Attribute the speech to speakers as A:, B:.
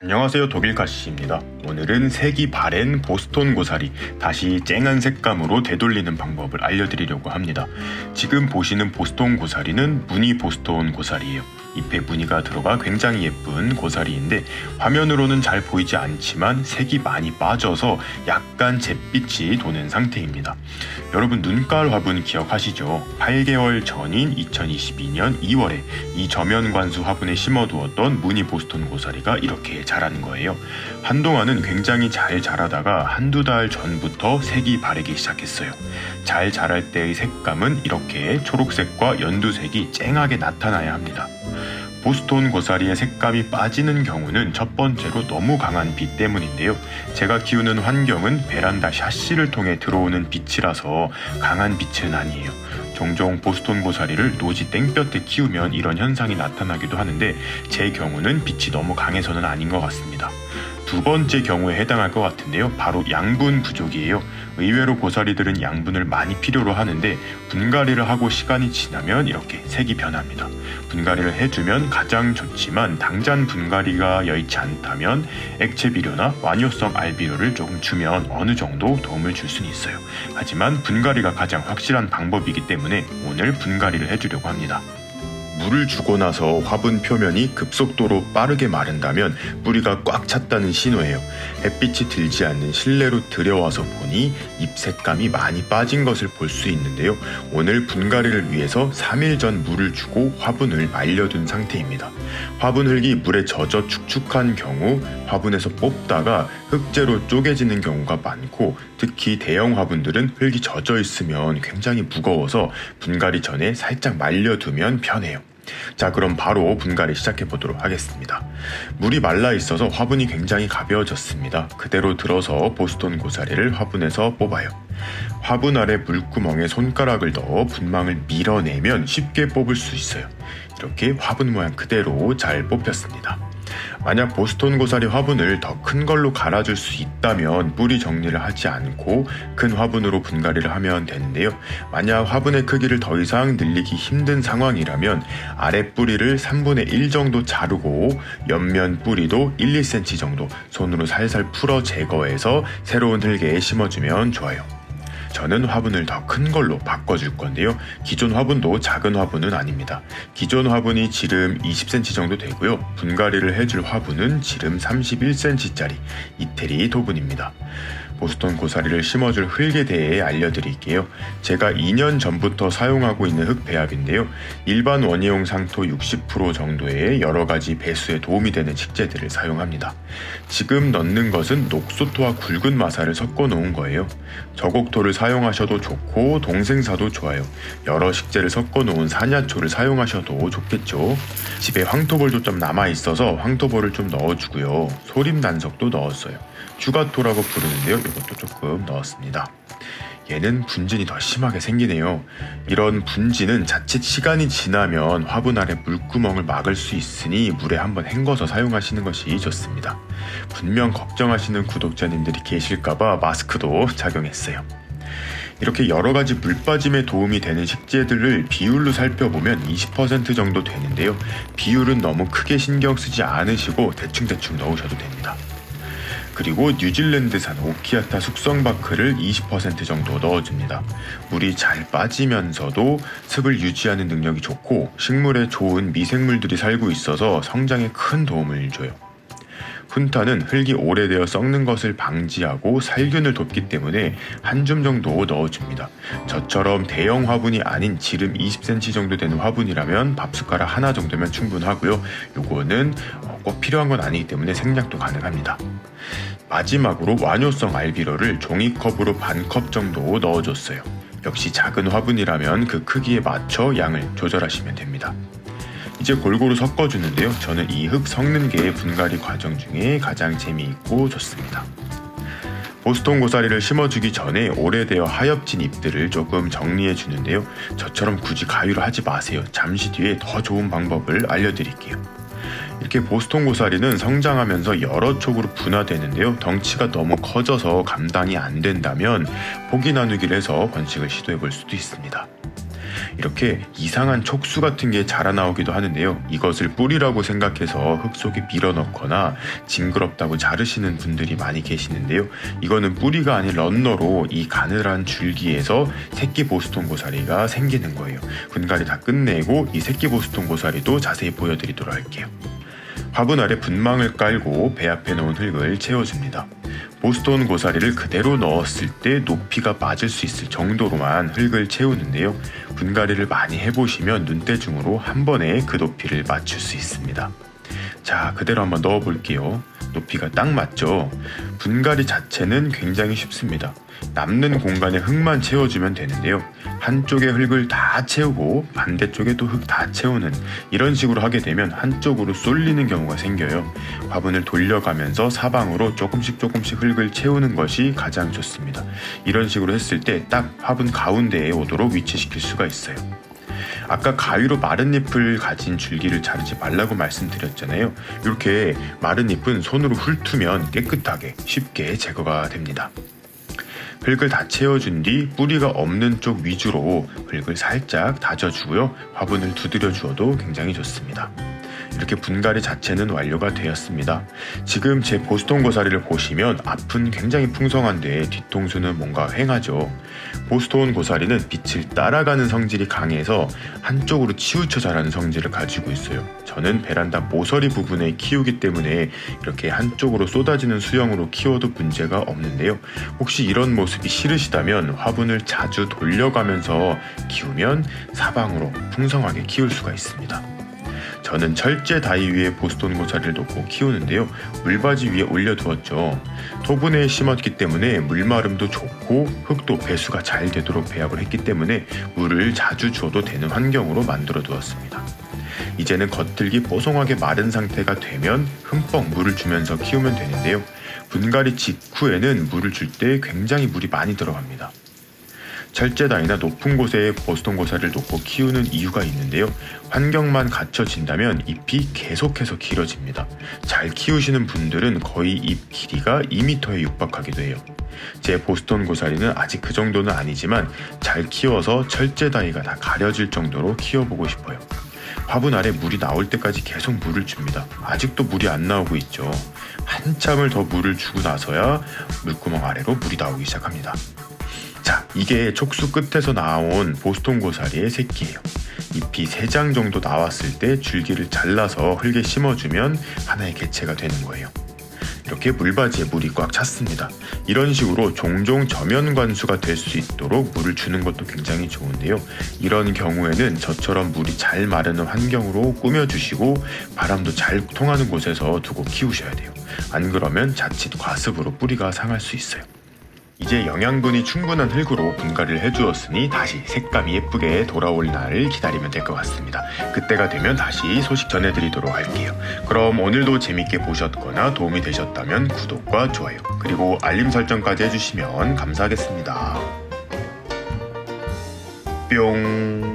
A: 안녕하세요 독일가시입니다. 오늘은 색이 바랜 보스톤 고사리 다시 쨍한 색감으로 되돌리는 방법을 알려드리려고 합니다. 지금 보시는 보스톤 고사리는 무늬 보스톤 고사리예요. 잎에 무늬가 들어가 굉장히 예쁜 고사리인데 화면으로는 잘 보이지 않지만 색이 많이 빠져서 약간 잿빛이 도는 상태입니다. 여러분 눈깔 화분 기억하시죠? 8개월 전인 2022년 2월에 이 저면 관수 화분에 심어두었던 무늬 보스톤 고사리가 이렇게 자라는 거예요. 한동안은 굉장히 잘 자라다가 한두 달 전부터 색이 바르기 시작했어요. 잘 자랄 때의 색감은 이렇게 초록색과 연두색이 쨍하게 나타나야 합니다. 보스톤 고사리의 색감이 빠지는 경우는 첫 번째로 너무 강한 빛 때문인데요. 제가 키우는 환경은 베란다 샤시를 통해 들어오는 빛이라서 강한 빛은 아니에요. 종종 보스톤 고사리를 노지 땡볕에 키우면 이런 현상이 나타나기도 하는데 제 경우는 빛이 너무 강해서는 아닌 것 같습니다. 두 번째 경우에 해당할 것 같은데요. 바로 양분 부족이에요. 의외로 고사리들은 양분을 많이 필요로 하는데 분갈이를 하고 시간이 지나면 이렇게 색이 변합니다. 분갈이를 해주면 가장 좋지만 당장 분갈이가 여의치 않다면 액체 비료나 완효성 알비료를 조금 주면 어느 정도 도움을 줄 수는 있어요. 하지만 분갈이가 가장 확실한 방법이기 때문에 오늘 분갈이를 해주려고 합니다. 물을 주고 나서 화분 표면이 급속도로 빠르게 마른다면 뿌리가 꽉 찼다는 신호예요. 햇빛이 들지 않는 실내로 들여와서 보니 잎 색감이 많이 빠진 것을 볼 수 있는데요. 오늘 분갈이를 위해서 3일 전 물을 주고 화분을 말려둔 상태입니다. 화분 흙이 물에 젖어 축축한 경우 화분에서 뽑다가 흙재로 쪼개지는 경우가 많고 특히 대형 화분들은 흙이 젖어 있으면 굉장히 무거워서 분갈이 전에 살짝 말려두면 편해요. 자, 그럼 바로 분갈이 시작해 보도록 하겠습니다. 물이 말라 있어서 화분이 굉장히 가벼워졌습니다. 그대로 들어서 보스톤 고사리를 화분에서 뽑아요. 화분 아래 물구멍에 손가락을 넣어 분망을 밀어내면 쉽게 뽑을 수 있어요. 이렇게 화분 모양 그대로 잘 뽑혔습니다. 만약 보스톤 고사리 화분을 더 큰 걸로 갈아줄 수 있다면 뿌리 정리를 하지 않고 큰 화분으로 분갈이를 하면 되는데요. 만약 화분의 크기를 더 이상 늘리기 힘든 상황이라면 아래 뿌리를 3분의 1 정도 자르고 옆면 뿌리도 1, 2cm 정도 손으로 살살 풀어 제거해서 새로운 흙에 심어주면 좋아요. 저는 화분을 더 큰 걸로 바꿔줄 건데요. 기존 화분도 작은 화분은 아닙니다. 기존 화분이 지름 20cm 정도 되고요. 분갈이를 해줄 화분은 지름 31cm짜리 이태리 도분입니다. 보스턴 고사리를 심어줄 흙에 대해 알려드릴게요. 제가 2년 전부터 사용하고 있는 흙 배합인데요. 일반 원예용 상토 60% 정도의 여러 가지 배수에 도움이 되는 식재들을 사용합니다. 지금 넣는 것은 녹소토와 굵은 마사를 섞어 놓은 거예요. 저곡토를 사용하셔도 좋고 동생사도 좋아요. 여러 식재를 섞어 놓은 산야초를 사용하셔도 좋겠죠. 집에 황토볼도 좀 남아 있어서 황토볼을 좀 넣어주고요. 소림 난석도 넣었어요. 주가토라고 부르는데요. 이것도 조금 넣었습니다. 얘는 분진이 더 심하게 생기네요. 이런 분진은 자칫 시간이 지나면 화분 아래 물구멍을 막을 수 있으니 물에 한번 헹궈서 사용하시는 것이 좋습니다. 분명 걱정하시는 구독자님들이 계실까봐 마스크도 착용했어요. 이렇게 여러 가지 물 빠짐에 도움이 되는 식재들을 비율로 살펴보면 20% 정도 되는데요. 비율은 너무 크게 신경 쓰지 않으시고 대충대충 넣으셔도 됩니다. 그리고 뉴질랜드산 오키아타 숙성 바크를 20% 정도 넣어줍니다. 물이 잘 빠지면서도 습을 유지하는 능력이 좋고 식물에 좋은 미생물들이 살고 있어서 성장에 큰 도움을 줘요. 훈타는 흙이 오래되어 썩는 것을 방지하고 살균을 돕기 때문에 한 줌 정도 넣어줍니다. 저처럼 대형 화분이 아닌 지름 20cm 정도 되는 화분이라면 밥숟가락 하나 정도면 충분하고요. 요거는 어, 꼭 필요한 건 아니기 때문에 생략도 가능합니다. 마지막으로 완효성 알비로를 종이컵으로 반 컵 정도 넣어줬어요. 역시 작은 화분이라면 그 크기에 맞춰 양을 조절하시면 됩니다. 이제 골고루 섞어주는데요. 저는 이 흙 섞는 게 분갈이 과정 중에 가장 재미있고 좋습니다. 보스톤 고사리를 심어주기 전에 오래되어 하엽진 잎들을 조금 정리해 주는데요. 저처럼 굳이 가위로 하지 마세요. 잠시 뒤에 더 좋은 방법을 알려드릴게요. 이렇게 보스톤 고사리는 성장하면서 여러 촉으로 분화되는데요. 덩치가 너무 커져서 감당이 안 된다면 포기 나누기를 해서 번식을 시도해 볼 수도 있습니다. 이렇게 이상한 촉수 같은 게 자라나오기도 하는데요. 이것을 뿌리라고 생각해서 흙 속에 밀어넣거나 징그럽다고 자르시는 분들이 많이 계시는데요. 이거는 뿌리가 아닌 런너로 이 가늘한 줄기에서 새끼 보스톤 고사리가 생기는 거예요. 분갈이 다 끝내고 이 새끼 보스톤 고사리도 자세히 보여드리도록 할게요. 화분 아래 분망을 깔고 배 앞에 놓은 흙을 채워줍니다. 보스톤 고사리를 그대로 넣었을 때 높이가 맞을 수 있을 정도로만 흙을 채우는데요. 분갈이를 많이 해보시면 눈대중으로 한 번에 그 높이를 맞출 수 있습니다. 자, 그대로 한번 넣어 볼게요. 높이가 딱 맞죠? 분갈이 자체는 굉장히 쉽습니다. 남는 공간에 흙만 채워주면 되는데요. 한쪽에 흙을 다 채우고 반대쪽에도 흙 다 채우는 이런 식으로 하게 되면 한쪽으로 쏠리는 경우가 생겨요. 화분을 돌려가면서 사방으로 조금씩 조금씩 흙을 채우는 것이 가장 좋습니다. 이런 식으로 했을 때 딱 화분 가운데에 오도록 위치시킬 수가 있어요. 아까 가위로 마른 잎을 가진 줄기를 자르지 말라고 말씀드렸잖아요. 이렇게 마른 잎은 손으로 훑으면 깨끗하게 쉽게 제거가 됩니다. 흙을 다 채워준 뒤 뿌리가 없는 쪽 위주로 흙을 살짝 다져주고요. 화분을 두드려 주어도 굉장히 좋습니다. 이렇게 분갈이 자체는 완료가 되었습니다. 지금 제 보스톤 고사리를 보시면 앞은 굉장히 풍성한데 뒤통수는 뭔가 휑하죠. 보스톤 고사리는 빛을 따라가는 성질이 강해서 한쪽으로 치우쳐 자라는 성질을 가지고 있어요. 저는 베란다 모서리 부분에 키우기 때문에 이렇게 한쪽으로 쏟아지는 수영으로 키워도 문제가 없는데요. 혹시 이런 모습이 싫으시다면 화분을 자주 돌려가면서 키우면 사방으로 풍성하게 키울 수가 있습니다. 저는 철제 다이 위에 보스톤 고사리를 놓고 키우는데요. 물바지 위에 올려두었죠. 토분에 심었기 때문에 물마름도 좋고 흙도 배수가 잘 되도록 배합을 했기 때문에 물을 자주 줘도 되는 환경으로 만들어 두었습니다. 이제는 겉들기 뽀송하게 마른 상태가 되면 흠뻑 물을 주면서 키우면 되는데요. 분갈이 직후에는 물을 줄 때 굉장히 물이 많이 들어갑니다. 철제다이나 높은 곳에 보스톤 고사를 놓고 키우는 이유가 있는데요. 환경만 갖춰진다면 잎이 계속해서 길어집니다. 잘 키우시는 분들은 거의 잎 길이가 2m에 육박하기도 해요. 제 보스톤 고사리는 아직 그 정도는 아니지만 잘 키워서 철제다이가 다 가려질 정도로 키워보고 싶어요. 화분 아래 물이 나올 때까지 계속 물을 줍니다. 아직도 물이 안 나오고 있죠. 한참을 더 물을 주고 나서야 물구멍 아래로 물이 나오기 시작합니다. 자, 이게 촉수 끝에서 나온 보스톤 고사리의 새끼예요. 잎이 3장 정도 나왔을 때 줄기를 잘라서 흙에 심어주면 하나의 개체가 되는 거예요. 이렇게 물바지에 물이 꽉 찼습니다. 이런 식으로 종종 저면 관수가 될 수 있도록 물을 주는 것도 굉장히 좋은데요. 이런 경우에는 저처럼 물이 잘 마르는 환경으로 꾸며주시고 바람도 잘 통하는 곳에서 두고 키우셔야 돼요. 안 그러면 자칫 과습으로 뿌리가 상할 수 있어요. 이제 영양분이 충분한 흙으로 분갈이를 해주었으니 다시 색감이 예쁘게 돌아올 날을 기다리면 될 것 같습니다. 그때가 되면 다시 소식 전해드리도록 할게요. 그럼 오늘도 재밌게 보셨거나 도움이 되셨다면 구독과 좋아요 그리고 알림 설정까지 해주시면 감사하겠습니다. 뿅